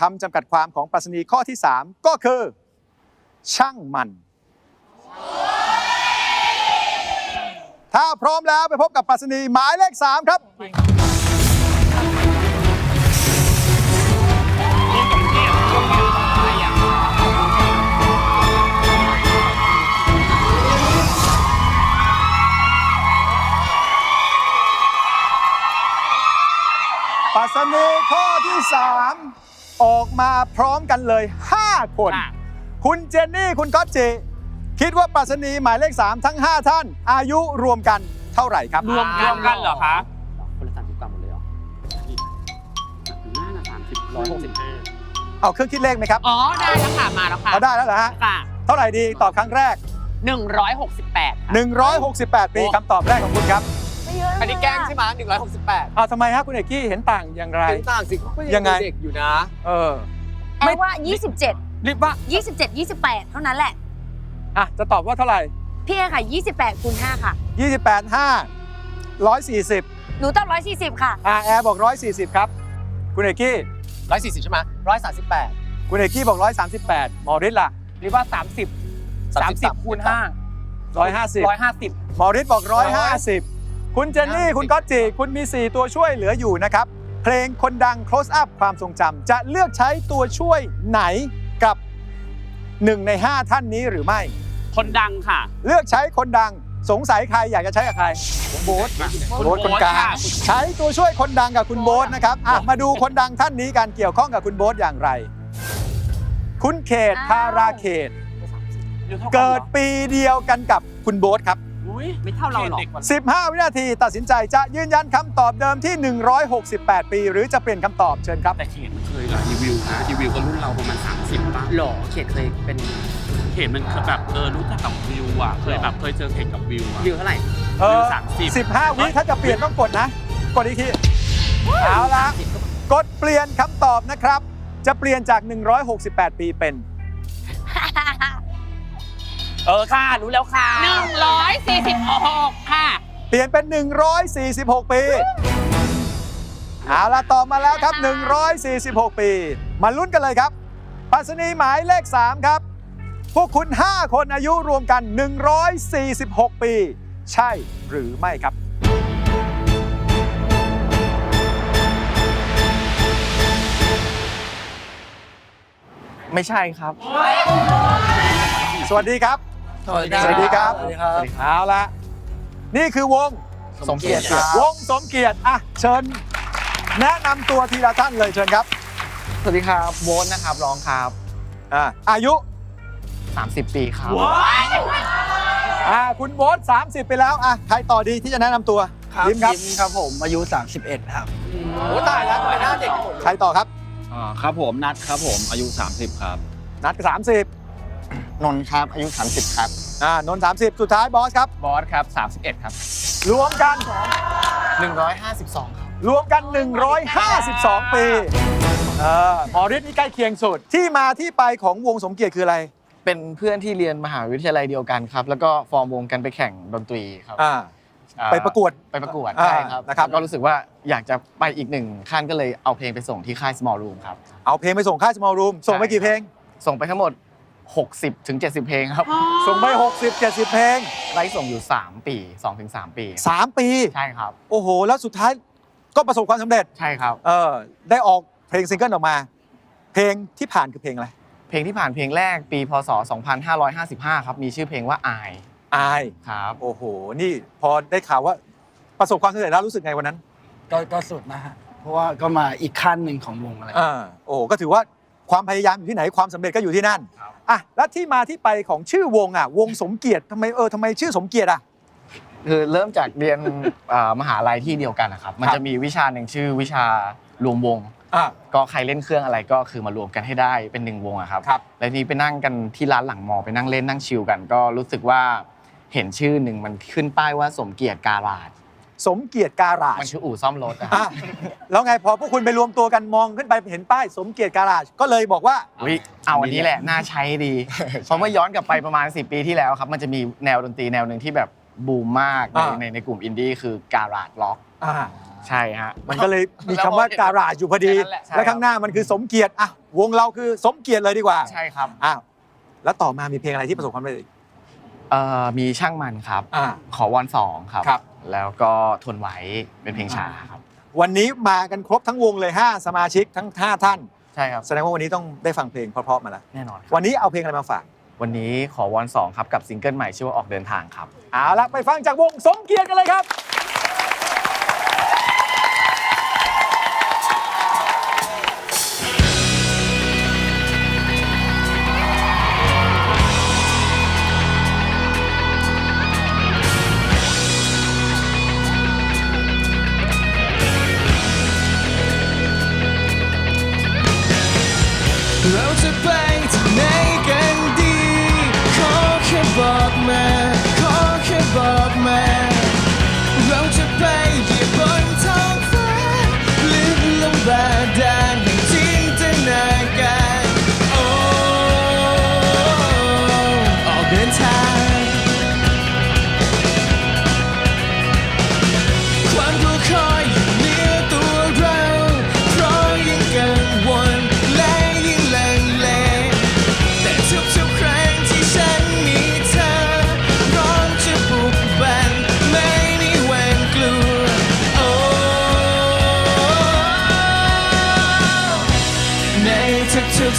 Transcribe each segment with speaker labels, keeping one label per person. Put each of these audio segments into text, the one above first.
Speaker 1: คำจำกัดความของปรัชนีข้อที่ 3 ก็คือ ช่างมัน ถ้าพร้อมแล้วไปพบกับปรัชนีหมายเลข 3 ครับ ปรัสนีข้อที่ 3 ออกมาพร้อมกันเลย 5 คน
Speaker 2: ค่ะ
Speaker 1: คุณเจนนี่คุณก๊อตจิคิดว่าปรัสนีหมายเลข 3 ทั้ง 5 ท่าน อายุรวมกันเท่าไหร่ครับ
Speaker 2: รวมรวมกันเหรอคะ
Speaker 3: คนละสามสิบกรัมหมดเลยเหรอน่าจะสามสิบร้อยหกสิบห้า
Speaker 1: เอาเครื่องคิดเลขไหมครับ
Speaker 2: อ๋อ ได้แล้วค่ะ มาแล้วค่ะ
Speaker 1: เอาได้แล้วเหรอฮะ
Speaker 2: ค่ะ
Speaker 1: เท่าไหร่ดีตอบครั้งแรก
Speaker 2: 168ค่ะ
Speaker 1: 168 ปีคำตอบแรกของคุณครับ
Speaker 4: ไม่เยอะ
Speaker 5: อันนี้แกล้งใช่ไหมหนึ่งร้อยหกสิบแปด
Speaker 1: อ้าวทำไมฮะคุณเอกกี้เห็นต่างอย่างไร
Speaker 5: เป็นต่างสิเขาก็
Speaker 1: ยังไง
Speaker 5: เด็กอยู่นะ
Speaker 1: เออ
Speaker 4: แอลว่า 27
Speaker 1: รีบว่า
Speaker 4: 27 28 เท่านั้นแหละ
Speaker 1: อะจะตอบว่าเท่าไหร่
Speaker 4: พี่เอค่ะ 28คูณ5ค่ะ
Speaker 1: 28 5 140
Speaker 4: หนูต้อง140 ค่ะ
Speaker 1: อาแอร์บอก 140 ครับ คุณเอกกี้
Speaker 5: ร้อยสี่สิบใช่ไหมร้อยสามสิบแปด
Speaker 1: คุณเอกกี้บอก 138หมอฤทธิ์ล่ะ
Speaker 2: หรือว่า 30 30คูณ5
Speaker 1: 150
Speaker 2: 150
Speaker 1: หมอฤทธิ์บอก 150 คุณเจนนี่ คุณก๊อตจิ คุณมี 4 ตัวช่วยเหลืออยู่นะครับ เพลงคนดัง close up ความทรงจำจะเลือกใช้ตัวช่วยไหนกับ 1 ใน 5 ท่านนี้หรือไม่
Speaker 2: คนดังค่ะ
Speaker 1: เลือกใช้คนดังสงสัยใครอยากจะใช้กับใครโบ๊ท
Speaker 2: คุณ
Speaker 1: โบ๊ทคนกลาง
Speaker 2: ค่ะ
Speaker 1: ใช้ตัวช่วยคนดังกับคุณโบ๊ทนะครับอะมาดูคนดังท่านนี้กันเกี่ยวข้องกับคุณโบ๊ทอย่างไร คุณเขต
Speaker 4: อ้าว
Speaker 1: ธาราเขต
Speaker 2: อยู่ท่า
Speaker 1: เกิด
Speaker 2: หรอ
Speaker 1: ปีเดียวกันกับคุณโบ๊ทครับ
Speaker 2: อุ๊ย
Speaker 3: ไม่เท่าเราหรอก
Speaker 2: ด็กกว่
Speaker 1: 15 วินาทีตัดสินใจจะยืนยันคำตอบเดิมที่ 168 ปี หรือจะเปลี่ยนคำตอบเชิญครับ
Speaker 2: แต่เขตมัน
Speaker 3: เคยเหรอรีวิวนะรีวิวก็รุ่นเราประมาณ 30ป่ะหรอเขตเคยเป็น
Speaker 2: เขตมันคือแบบเออรู้จักกับวิวอะเคยแบบเคยเจอเขตกับวิวอะ
Speaker 3: วิวเท่าไหร่
Speaker 1: เออ
Speaker 2: สามสิบ
Speaker 1: 15วิถ้าจะเปลี่ยนต้องกดนะ กดอีกทีเอาละกดเปลี่ยนคำตอบนะครับ จะเปลี่ยนจาก 168 ปีเป็น
Speaker 2: เออค่ะ รู้แล้วค่ะ 146 ค่ะ
Speaker 1: เปลี่ยนเป็น 146 ปี เอาละตอบมาแล้วครับ 146 ปี มาลุ้นกันเลยครับปรัสนีหมายเลข 3 ครับ พวกคุณ 5 คนอายุรวมกัน 146 ปี ใช่หรือไม่ครับ
Speaker 6: ไม่ใช่ครับ
Speaker 1: สวัสดีครับ
Speaker 5: ส วัสดี
Speaker 1: สวัสดีครับ
Speaker 5: สวัสดีครับ
Speaker 1: เอาละนี่คือวง
Speaker 6: สมเกียรติครับ
Speaker 1: วงสมเกียรติอะเชิญ แนะนำตัวทีละท่านเลยเชิญครับ
Speaker 6: สวัสดีครับโบ๊ทนะครับร้องครับ
Speaker 1: อ่าอายุ
Speaker 6: 30 ปีครับ
Speaker 1: อ่าคุณโบ๊ท30 ไปแล้วอะใครต่อดีที่จะแนะนำตัว
Speaker 7: ครับ
Speaker 1: ยิ้มครับ
Speaker 7: ยิ้มครับผมอายุ 31 ครับ
Speaker 5: โอ้ตายแล้วทำไมหน้าเด็กหมด
Speaker 1: ใครต่อครับ
Speaker 7: อ่าครับผมนัดครับผมอายุ 30 ครับ
Speaker 1: นัด30
Speaker 6: นนท์ครับ อายุ 30 ครับ
Speaker 1: อ่านนท์30สุดท้ายบอสครับ
Speaker 6: บอสครับ 31 ครับ
Speaker 1: รวมกัน
Speaker 6: 152 ครับ
Speaker 1: รวมกัน 152 ปีเออหมอฤทธิ์นี่ใกล้เคียงสุด ที่มาที่ไปของวงสมเกียรติคืออะไร
Speaker 6: เป็นเพื่อนที่เรียนมหาวิทยาลัยเดียวกันครับ แล้วก็ฟอร์มวงกันไปแข่งดนตรีครับ
Speaker 1: อ่า
Speaker 6: อ่า
Speaker 1: ไปประกวด
Speaker 6: ไปประกวด
Speaker 1: อ่า
Speaker 6: ใช่ครับ
Speaker 1: นะครับ
Speaker 6: แล้วก็รู้สึกว่าอยากจะไปอีกหนึ่งขั้นก็เลยเอาเพลงไปส่งที่ค่าย small room ครับ
Speaker 1: เอาเพลงไปส่งค่าย small room ส่งไปกี่เพลง
Speaker 6: ส่งไปทั้งหมด 60ถึง70 เพลงครับ
Speaker 1: ส่งไป 60 70 เพลง
Speaker 6: ไล่ส่งอยู่ 3 ปี2ถึง3ปี
Speaker 1: 3 ปี
Speaker 6: ใช่ครับ
Speaker 1: โอ้โห แล้วสุดท้ายก็ประสบความสำเร็จ
Speaker 6: ใช่ครับ
Speaker 1: เออ ได้ออกเพลงซิงเกิลออกมา เพลงที่ผ่านคือเพลงอะไร
Speaker 6: เพลงที่ผ่านเพลงแรกปี พศ 2555 ครับ มีชื่อเพลงว่าอาย
Speaker 1: อาย
Speaker 6: ครับ
Speaker 1: โอ้โห นี่พอได้ข่าวว่าประสบความสำเร็จแล้วรู้สึกไงวันนั้น
Speaker 7: ก็ก็สุดนะฮะ เพราะว่าก็มาอีกขั้นหนึ่งของวงอะไร
Speaker 1: อ่าโอ้โหก็ถือว่าความพยายามอยู่ที่ไหนความสำเร็จก็อยู่ที่นั่น อะแล้วที่มาที่ไปของชื่อวงอะ วงสมเกียรติทำไมเออทำไมชื่อสมเกียรติอะ
Speaker 6: คือเริ่มจากเรียนเอ่อมหาลัยที่เดียวกันนะครับ มัน
Speaker 1: ครับ
Speaker 6: จะมีวิชาหนึ่งชื่อวิชารวมวง
Speaker 1: อ่า
Speaker 6: ก็ใครเล่นเครื่องอะไรก็คือมารวมกันให้ได้เป็นหนึ่งวงอะครับ
Speaker 1: ครับ
Speaker 6: แล้วทีนี้ไปนั่งกันที่ร้านหลังมอไปนั่งเล่นนั่งชิลกัน ก็รู้สึกว่าเห็นชื่อหนึ่งมันขึ้นป้ายว่าสมเกียรติการาด
Speaker 1: สมเกียรติการา
Speaker 6: มัน
Speaker 1: ช
Speaker 6: ชื่ออู่ซ่อมรถอะค
Speaker 1: อะ
Speaker 6: รับ
Speaker 1: แล้วไงพอพวกคุณไปรวมตัวกันมองขึ้นไปเห็นป้ายสมเกียรติการาชก็เลยบอกว่า
Speaker 6: อุ๊ยเอาอันนี้แหละน่าใช้ดี เพราะเมื่อย้อนกลับไปประมาณ 10 ปีที่แล้วครับ มันจะมีแนวดนตรีแนวหนึ่งที่แบบบูมมากใน
Speaker 1: อ่า
Speaker 6: ในในกลุ่มอินดี้คือการาดล็อก
Speaker 1: อ่า
Speaker 6: ใช่ฮะ
Speaker 1: มันก็เลยมีคำว่าการาจอยู่พอดี
Speaker 5: แค่นั้นแหละ
Speaker 1: และข้างหน้ามันคือสมเกียรติอะวงเราคือสมเกียรติเลยดีกว่า
Speaker 6: ใช่ครับ
Speaker 1: อ้าวแล้วต่อมามีเพลงอะไรที่ประสบความสำเร็จอีก
Speaker 6: เอ่อมีช่างมันครับ
Speaker 1: อ่า
Speaker 6: ขอวอนสองครับ
Speaker 1: ครับ
Speaker 6: แล้วก็ทนไหวเป็นเพลงช้าครับ
Speaker 1: วันนี้มากันครบทั้งวงเลย 5 สมาชิกทั้ง5ท่าน
Speaker 6: ใช่ครับ
Speaker 1: แสดงว่าวันนี้ต้องได้ฟังเพลงเพราะๆมาแล้ว
Speaker 6: แน่นอนครับ
Speaker 1: วันนี้เอาเพลงอะไรมาฝาก
Speaker 6: วันนี้ขอวอนสองครับกับซิงเกิลใหม่ชื่อว่าออกเดินทางครับ
Speaker 1: เอาละไปฟังจากวงสมเกียรติกันเลยครับ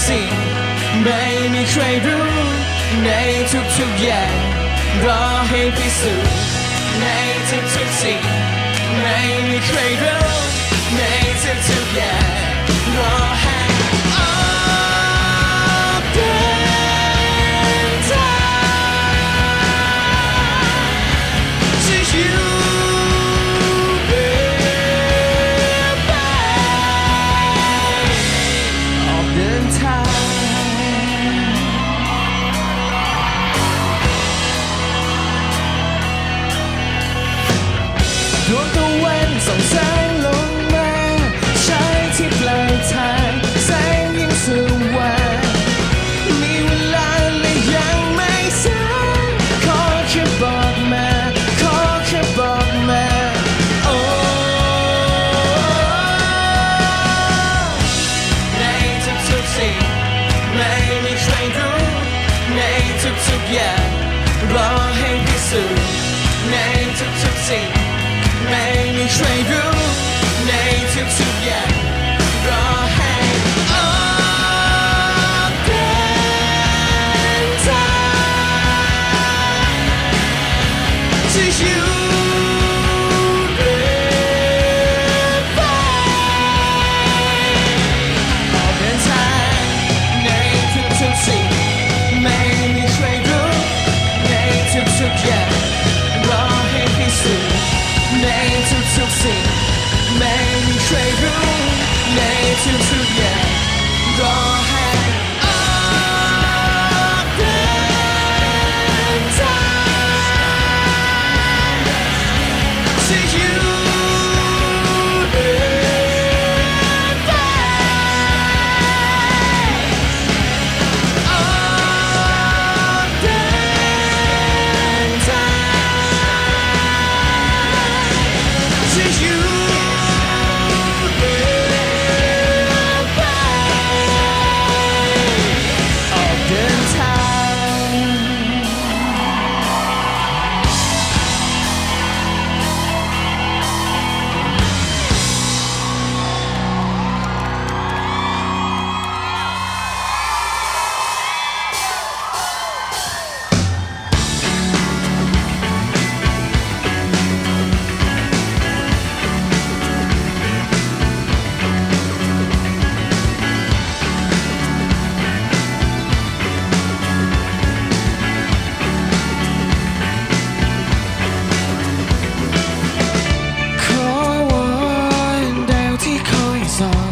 Speaker 8: ทุกๆสิ่งไม่มีใครรู้ในทุกๆอย่างรอให้พิสูจน์ในทุกๆสิ่งไม่มีใครรู้ในทุกๆอย่าง song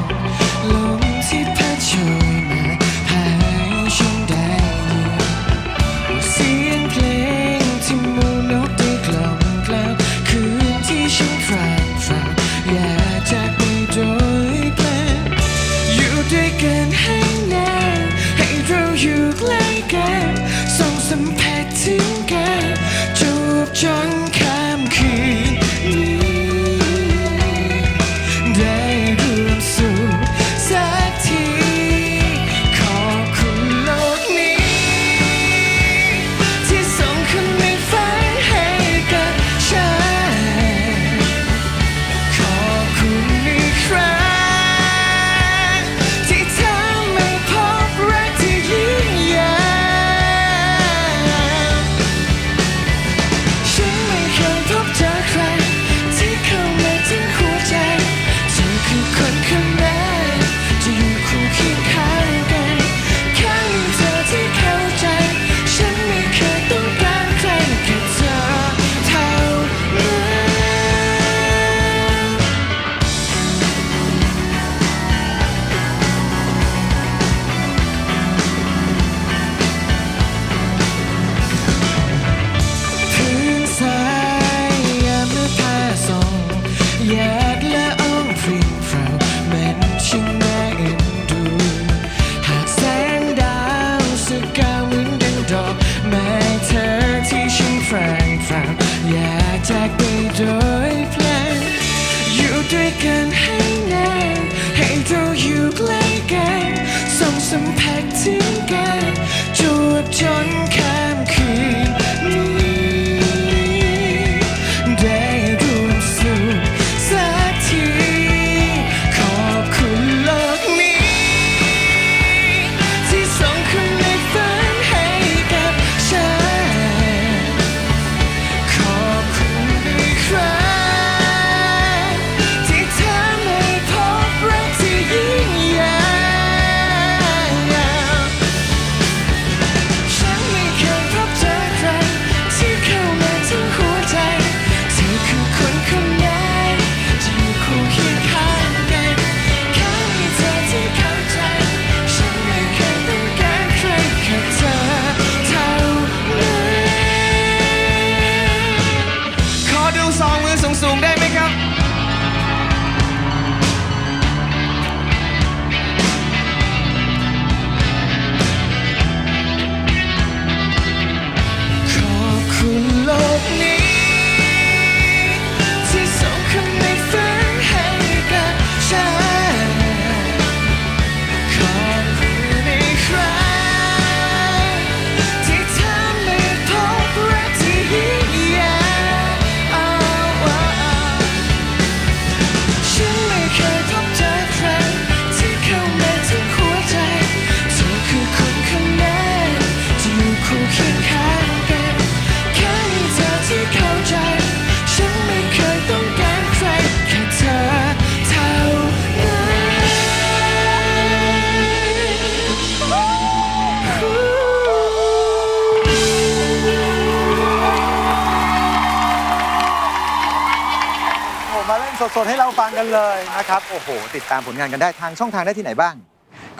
Speaker 8: สดๆให้เราฟังกันเลยนะครับโอ้โห ติดตามผลงานกันได้ทางช่องทางได้ที่ไหนบ้าง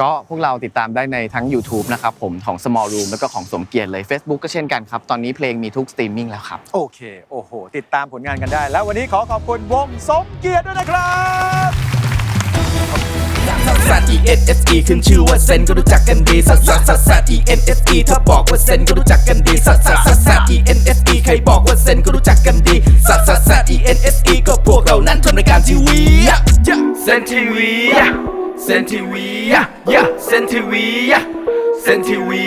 Speaker 6: ก็พวกเราติดตามได้ในทั้ง YouTube นะครับผมของ Small Room แล้วก็ของสมเกียรติเลย Facebook ก็เช่นกันครับ ตอนนี้เพลงมีทุกสตรีมมิ่งแล้วครับ
Speaker 8: โอเค โอ้โห ติดตามผลงานกันได้ แล้ววันนี้ขอขอบคุณวงสมเกียรติด้วยนะครับ
Speaker 9: ซัสซัส E N S E ขึ้นชื่อว่าเซนก็รู้จักกันดีซัสซัสซัสซัส E N S E ถ้าบอกว่าเซนก็รู้จักกันดีซัสซัสซัสซัส E N S E ใครบอกว่าเซนก็รู้จักกันดีซัสซัสซัส E N S E ก็พวกเรานั้นทำรายการทีวีเซนทีวีเซนทีวีเซนทีวีเซนทีวี